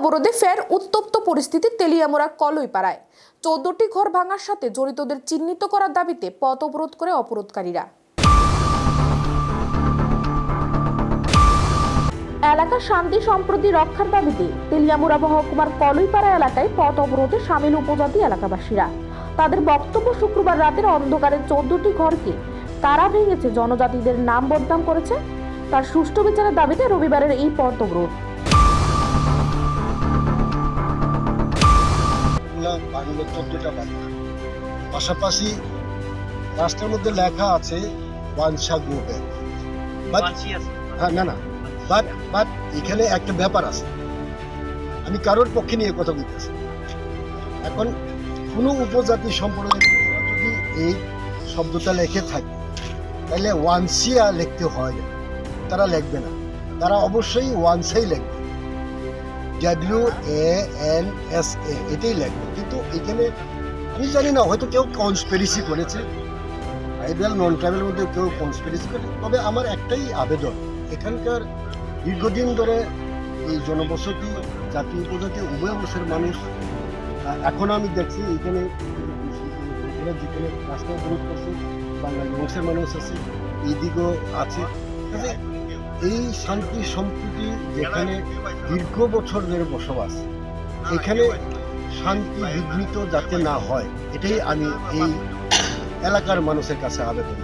অবরোধে ফের উত্তপ্ত পরিস্থিতি তেলিয়ামোড়া কলইপাড়ায়। চোদ্দটি ঘর ভাঙার সাথে জড়িতদের চিহ্নিত করার দাবিতে পথ অবরোধ করে অবরোধকারীরা। এলাকার শান্তি সম্প্রতি রক্ষার দাবিতে তেলিয়ামুড়া মহকুমার কলইপাড়া এলাকায় পথ অবরোধে সামিল উপজাতি এলাকাবাসীরা। তাদের বক্তব্য শুক্রবার রাতের অন্ধকারে চোদ্দটি ঘরকে কারা ভেঙেছে, জনজাতিদের নাম বদনাম করেছে। তার সুষ্ঠু বিচারের দাবিতে রবিবারের এই পথ অবরোধ। এগুলা বাংলা চোদ্দটা বাড়ি পাশাপাশি রাস্তার মধ্যে লেখা আছে ওয়ানসা গো ব্যাক বাট হ্যাঁ না না। বাট বাট এখানে একটা ব্যাপার আছে। আমি কারোর পক্ষে নিয়ে কথা বলতেছি এখন কোনো উপজাতি সম্প্রদায় যদি এই শব্দটা লেখে থাকে তাহলে ওয়ানসিয়া লিখতে হয় না। তারা লিখবে না। তারা অবশ্যই ওয়ানসাই লিখবে। W A N S A এটাই লাগবে। কিন্তু এখানে আমি জানি না, হয়তো কেউ কনস্পিরেসি করেছে। ট্রাইবেল নন ট্রাইবেল মধ্যে কেউ কনস্পিরেসি করে। তবে আমার একটাই আবেদন, এখানকার দীর্ঘদিন ধরে এই জনবসতি, জাতি উপজাতি, উভয় অংশের মানুষ এখন আমি দেখছি এখানে যেখানে রাস্তা অবরোধ করছে বাঙালি বংশের মানুষ আছে এইদিকেও আছে? এই শান্তি সম্প্রীতি যেখানে দীর্ঘ বছর ধরে বসবাস, এখানে শান্তি বিঘ্নিত যাতে না হয়, এটাই আমি এই এলাকার মানুষের কাছে আবেদন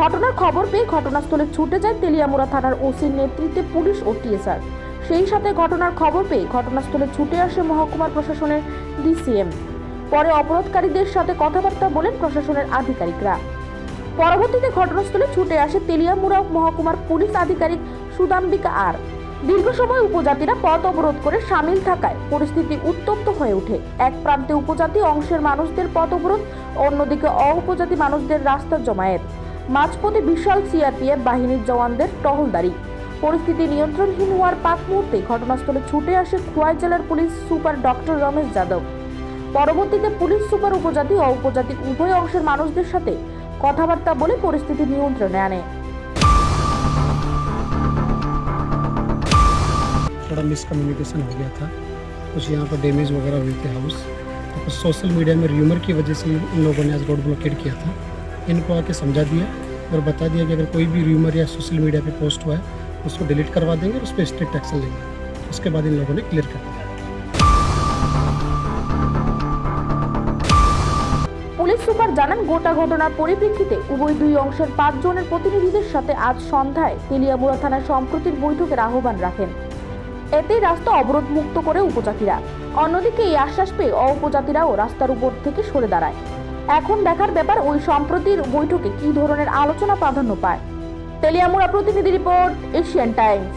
ঘটনার খবর পেয়ে ঘটনাস্থলে ছুটে যায় তেলিয়ামুড়া থানার ওসির নেতৃত্বে পুলিশ ও টিএসআর। সেই সাথে ঘটনার খবর পেয়ে ঘটনাস্থলে ছুটে আসে মহকুমার প্রশাসনের ডিসিএম। পরে অবরোধকারীদের সাথে কথাবার্তা বলেন প্রশাসনের আধিকারিকরা। পরবর্তীতে ঘটনাস্থলে ছুটে আসে তেলিয়ামুড়া মহকুমার পুলিশ আধিকারিক সুদাম্বিকা আর। দীর্ঘ সময় উপজাতিরা পথ অবরোধ করে সামিল থাকায় পরিস্থিতি উত্তপ্ত হয়ে ওঠে। এক প্রান্তে উপজাতি অংশের মানুষদের পথ অবরোধ, অন্যদিকে অউপজাতি মানুষদের রাস্তা জমায়েত। মাঝপথে বিশাল সিআরপিএফ বাহিনীর জওয়ানদের টহলদারি। পরিস্থিতি নিয়ন্ত্রণহীন হওয়ার পাক মুহূর্তে ঘটনাস্থলে ছুটে আসে খোয়াই জেলার police super doctor Ramesh Yadav. পরবর্তীতে পুলিশ সুপার উপজাতি ও উপজাতি উভয় অংশের মানুষদের সাথে কথাবার্তা বলে পরিস্থিতি নিয়ন্ত্রণে আনে थोड़ा मिसकम्युनिकेशन हो गया था कुछ यहाँ पर डैमेज वगैरह हुए थे हाउस तो कुछ सोशल मीडिया में र्यूमर की वजह से इन लोगों ने आज रोड ब्लॉकेड किया था इनको आके समझा दिया और बता दिया कि अगर कोई भी र्यूमर या सोशल मीडिया पे पोस्ट हुआ है उसको डिलीट करवा देंगे और उस पर स्ट्रिक्ट एक्शन लेंगे उसके बाद इन लोगों ने क्लियर कर दिया পুলিশ সুপার জানান, গোটা ঘটনার পরিপ্রেক্ষিতে উভয় দুই অংশের পাঁচ জনের প্রতিনিধিদের সাথে আজ সন্ধ্যায় তেলিয়ামুড়া থানায় সম্প্রতির বৈঠকের আহ্বান রাখেন। এতেই রাস্তা অবরোধ মুক্ত করে উপজাতিরা। অন্যদিকে এই আশ্বাস পেয়ে অউপজাতিরাও রাস্তার উপর থেকে সরে দাঁড়ায়। এখন দেখার ব্যাপার ওই সম্প্রতির বৈঠকে কী ধরনের আলোচনা প্রাধান্য পায়। তেলিয়ামুড়া প্রতিনিধি রিপোর্ট, এশিয়ান টাইমস।